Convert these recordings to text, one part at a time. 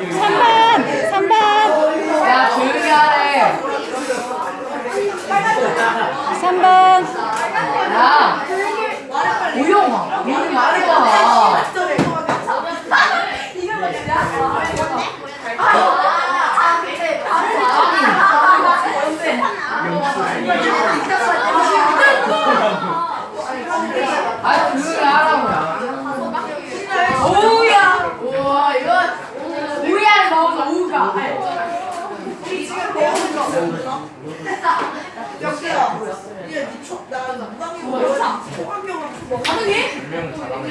3번! 3번! 야, 조용히 하래. 3번! 야, 우영아, 우리 말이 봐. 아, 조용히 하라고. 오! 가능해? 분명 잘하는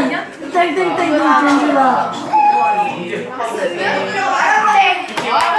땡땡땡땡 땡땡 땡땡 땡땡 땡땡